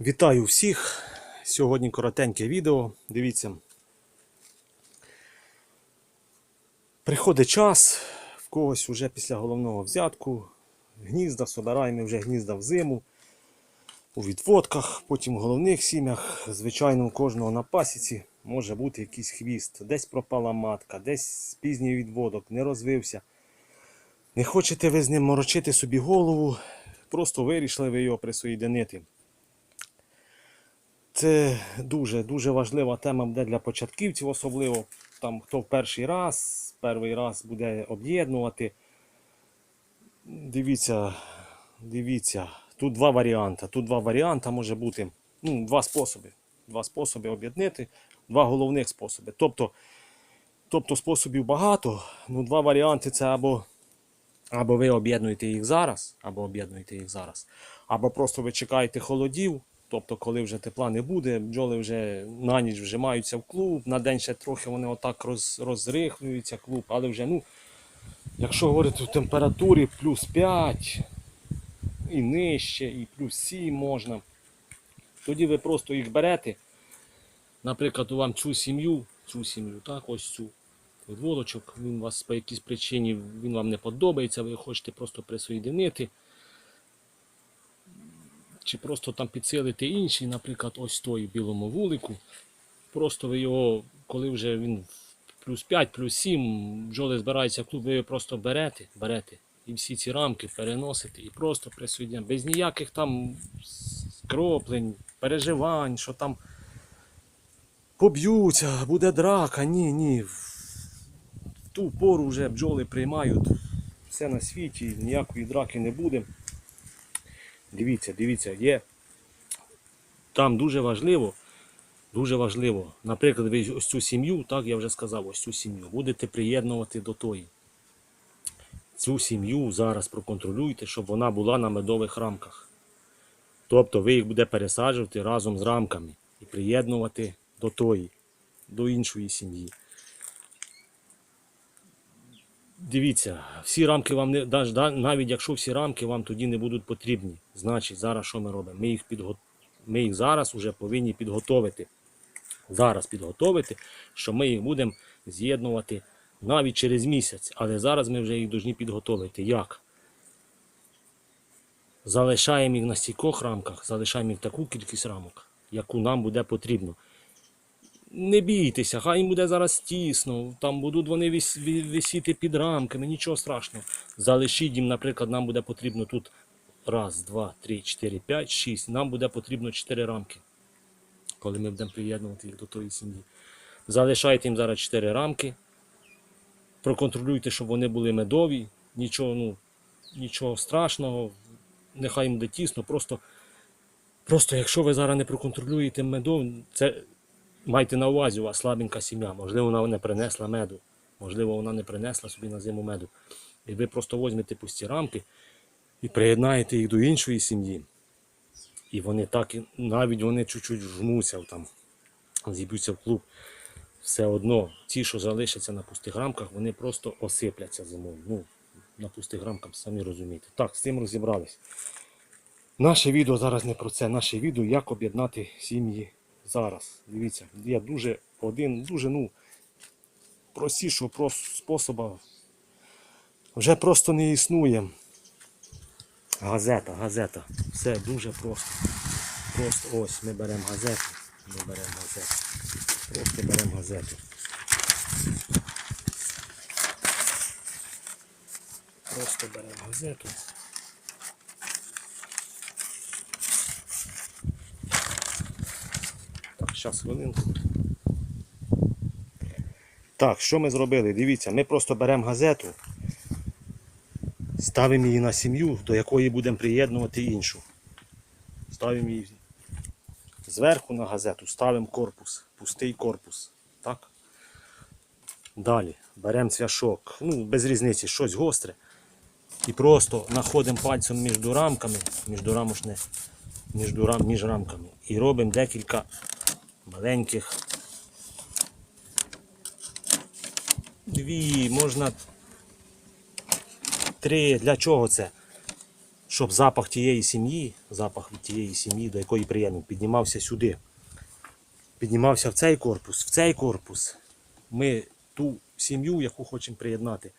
Вітаю всіх! Сьогодні коротеньке відео. Дивіться. Приходить час, в когось вже після головного взятку. Гнізда, собираємо вже гнізда в зиму, у відводках, потім в головних сім'ях. Звичайно, у кожного на пасіці може бути якийсь хвіст. Десь пропала матка, десь пізній відводок, не розвився. Не хочете ви з ним морочити собі голову, просто вирішили ви його присоєдинити. Це дуже дуже важлива тема буде для початківців, особливо там хто в перший раз, перший раз буде об'єднувати. Дивіться, дивіться, тут два варіанти. Тут два варіанти може бути. Ну, два способи. Два способи об'єднати, два головних способи. Тобто, тобто способів багато, ну два варіанти це або, або ви об'єднуєте їх зараз, або об'єднуєте їх зараз, або просто ви чекаєте холодів. Тобто, коли вже тепла не буде, бджоли вже на ніч вжимаються в клуб, на день ще трохи вони отак роз, розрихлюються клуб, але вже, ну, якщо говорити в температурі плюс 5 і нижче, і плюс 7 можна, тоді ви просто їх берете. Наприклад, у вам цю сім'ю, цю сім'ю, так, ось цю відводочок, він вас по якійсь причині він вам не подобається, ви хочете просто присоєдинити чи просто там підсилити інший, наприклад, ось той білому вулику. Просто ви його, коли вже він плюс 5, плюс 7, бджоли збираються в клуб, ви його просто берете, берете і всі ці рамки переносите і просто присоєдняєте. Без ніяких там скроплень, переживань, що там поб'ються, буде драка. Ні, ні. В ту пору вже бджоли приймають все на світі, ніякої драки не буде. Дивіться, дивіться, є. Там дуже важливо, дуже важливо. Наприклад, ви ось цю сім'ю, так я вже сказав, ось цю сім'ю, будете приєднувати до тої. Цю сім'ю зараз проконтролюйте, щоб вона була на медових рамках. Тобто ви їх будете пересаджувати разом з рамками і приєднувати до тої, до іншої сім'ї. Дивіться, всі рамки вам не навіть якщо всі рамки вам тоді не будуть потрібні, значить зараз що ми робимо? Ми їх підго... ми їх зараз вже повинні підготовити. Зараз підготовити, що ми їх будемо з'єднувати навіть через місяць. Але зараз ми вже їх повинні підготовити. Як? Залишаємо їх на стількох рамках, залишаємо їх таку кількість рамок, яку нам буде потрібно. Не бійтеся, хай їм буде зараз тісно, там будуть вони висіти під рамками, нічого страшного. Залишіть їм, наприклад, нам буде потрібно тут раз, два, три, чотири, п'ять, шість. Нам буде потрібно чотири рамки, коли ми будемо приєднувати їх до тої сім'ї. Залишайте їм зараз чотири рамки. Проконтролюйте, щоб вони були медові, нічого, ну, нічого страшного, нехай їм буде тісно. Просто, просто якщо ви зараз не проконтролюєте медов, це Майте на увазі, у вас слабенька сім'я, можливо, вона не принесла меду, можливо, вона не принесла собі на зиму меду. І ви просто візьмете пусті рамки і приєднаєте їх до іншої сім'ї. І вони так, навіть вони чуть-чуть жмуться там, зіб'ються в клуб. Все одно, ті, що залишаться на пустих рамках, вони просто осипляться зимою. Ну, на пустих рамках, самі розумієте. Так, з цим розібрались. Наше відео зараз не про це. Наше відео, як об'єднати сім'ї зараз. Дивіться, є дуже один, дуже ну, простішого прос- способу. Вже просто не існує. Газета, газета. Все дуже просто. Просто ось ми беремо газету. Ми беремо газету. Просто беремо газету. Просто беремо газету. Зараз хвилинку. Так, що ми зробили? Дивіться, ми просто беремо газету, ставимо її на сім'ю, до якої будемо приєднувати іншу. Ставимо її зверху на газету, ставимо корпус, пустий корпус. Так? Далі беремо цвяшок, ну, без різниці, щось гостре. І просто знаходимо пальцем між рамками, між рам, між рамками. І робимо декілька маленьких. Дві, можна три. Для чого це? щоб запах тієї сім'ї, запах від тієї сім'ї, до якої приємно, піднімався сюди. Піднімався в цей корпус, в цей корпус. Ми ту сім'ю, яку хочемо приєднати,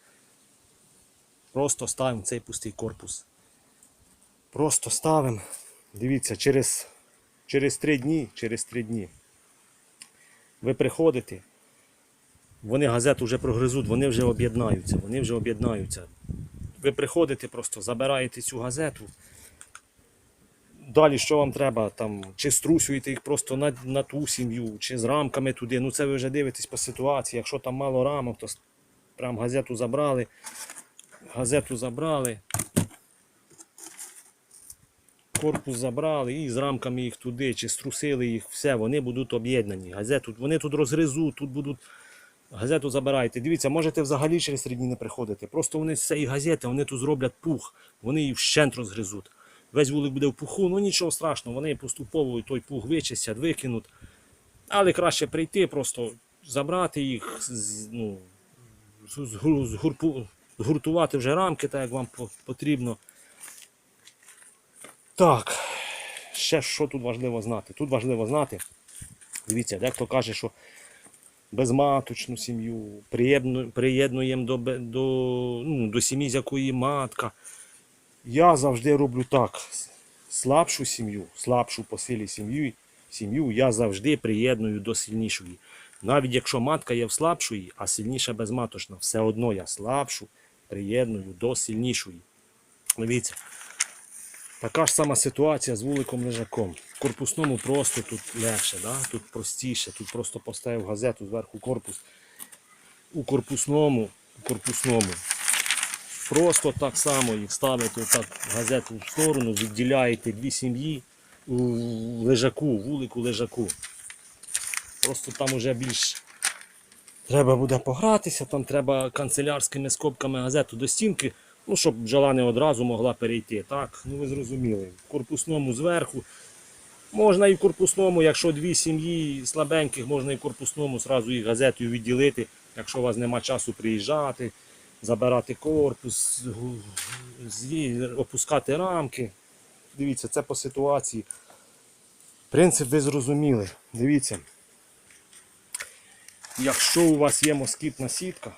просто ставимо цей пустий корпус. Просто ставимо. Дивіться, через, через три дні, через три дні. Ви приходите, вони газету вже прогризуть, вони вже об'єднаються, вони вже об'єднаються. Ви приходите просто, забираєте цю газету. Далі що вам треба, там, чи струсюєте їх просто на, на ту сім'ю, чи з рамками туди. Ну це ви вже дивитесь по ситуації. Якщо там мало рамок, то прям газету забрали. Газету забрали. Корпус забрали і з рамками їх туди, чи струсили їх, все, вони будуть об'єднані. Газету, вони тут розгризуть, тут будуть. Газету забирайте. Дивіться, можете взагалі через три дні не приходити. Просто вони з цієї газети вони тут зроблять пух, вони її вщент розгризуть. Весь вулик буде в пуху, ну нічого страшного, вони поступово той пух вичистять, викинуть. Але краще прийти, просто забрати їх, ну, згуртувати вже рамки, так як вам потрібно. Так, ще що тут важливо знати? Тут важливо знати. Дивіться, дехто каже, що безматочну сім'ю, приєдну- приєднуємо до, до, ну, до сім'ї, з якої матка. Я завжди роблю так. Слабшу сім'ю, слабшу по силі сім'ю, сім'ю я завжди приєдную до сильнішої. Навіть якщо матка є в слабшої, а сильніша безматочна, все одно я слабшу приєдную до сильнішої. Дивіться, така ж сама ситуація з вуликом лежаком. В корпусному просто тут легше, да? тут простіше, тут просто поставив газету зверху корпус. У корпусному, у корпусному Просто так само їх ставите так газету в сторону, відділяєте дві сім'ї у лежаку, вулику лежаку. Просто там уже більш треба буде погратися, там треба канцелярськими скобками газету до стінки, ну, щоб бджола не одразу могла перейти. Так, ну ви зрозуміли. В корпусному зверху. Можна і в корпусному, якщо дві сім'ї слабеньких, можна і в корпусному зразу їх газетою відділити, якщо у вас нема часу приїжджати забирати корпус, опускати рамки. Дивіться, це по ситуації. Принцип ви зрозуміли. Дивіться. Якщо у вас є москітна сітка,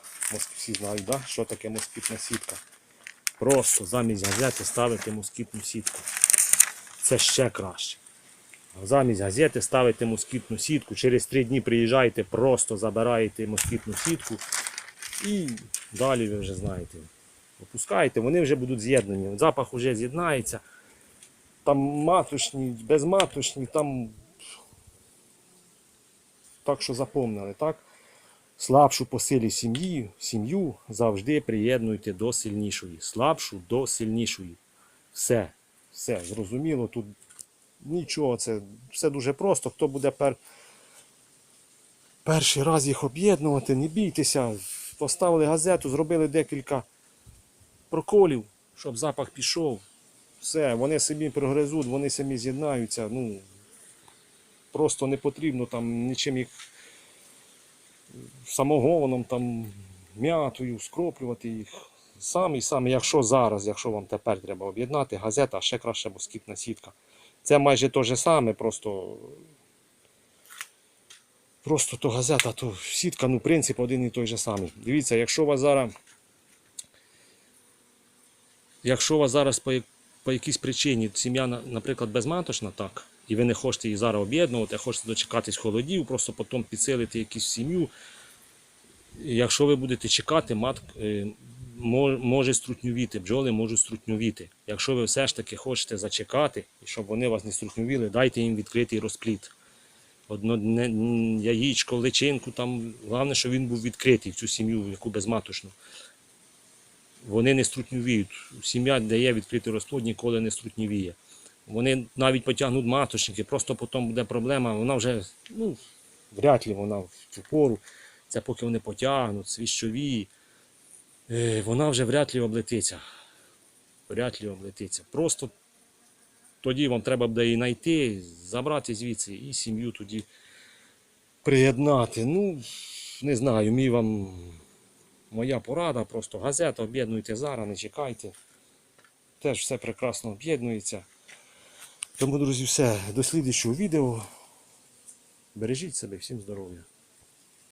всі знають, да? що таке москітна сітка. Просто замість газети ставити москітну сітку. Це ще краще. Замість газети ставите москітну сітку. Через три дні приїжджаєте, просто забираєте москітну сітку. І далі ви вже знаєте. Опускаєте, вони вже будуть з'єднані. Запах вже з'єднається. Там маточні, безматочні, там. Так що запомнили, так? Слабшу по силі сім'ї, сім'ю завжди приєднуйте до сильнішої. Слабшу до сильнішої. Все. Все, зрозуміло, тут нічого, це все дуже просто. Хто буде пер... перший раз їх об'єднувати, не бійтеся. Поставили газету, зробили декілька проколів, щоб запах пішов. Все, вони собі прогризуть, вони самі з'єднаються. Ну, просто не потрібно там нічим їх самогоном, там, м'ятою, скроплювати їх. Самі, самі, якщо зараз, якщо вам тепер треба об'єднати, газета, ще краще москітна сітка. Це майже те же саме, просто. Просто то газета, то сітка, ну принцип один і той же самий. Дивіться, якщо у вас зараз. Якщо у вас зараз по, по якійсь причині сім'я, наприклад, безматочна, так, і ви не хочете її зараз об'єднувати, а хочете дочекатись холодів, просто потім підсилити якусь сім'ю. Якщо ви будете чекати, мат е, може струтнювіти, бджоли можуть струтнювіти. Якщо ви все ж таки хочете зачекати, і щоб вони вас не струтнювіли, дайте їм відкритий розпліт. Одно яєчко, личинку, там, головне, щоб він був відкритий цю сім'ю, яку безматочну. Вони не струтнювіють. Сім'я, де є відкритий розплод, ніколи не струтнювіє. Вони навіть потягнуть маточники, просто потім буде проблема, вона вже, ну, вряд ли вона в цю пору. Це поки вони потягнуть, свіщові, е, вона вже вряд ли облетиться. Вряд ли облетиться. Просто тоді вам треба буде її знайти, забрати звідси і сім'ю тоді приєднати. Ну, не знаю, мій вам моя порада, просто газета, об'єднуйте зараз, не чекайте. теж все прекрасно об'єднується. Тому, друзі, все. До слідчого відео. Бережіть себе, всім здоров'я.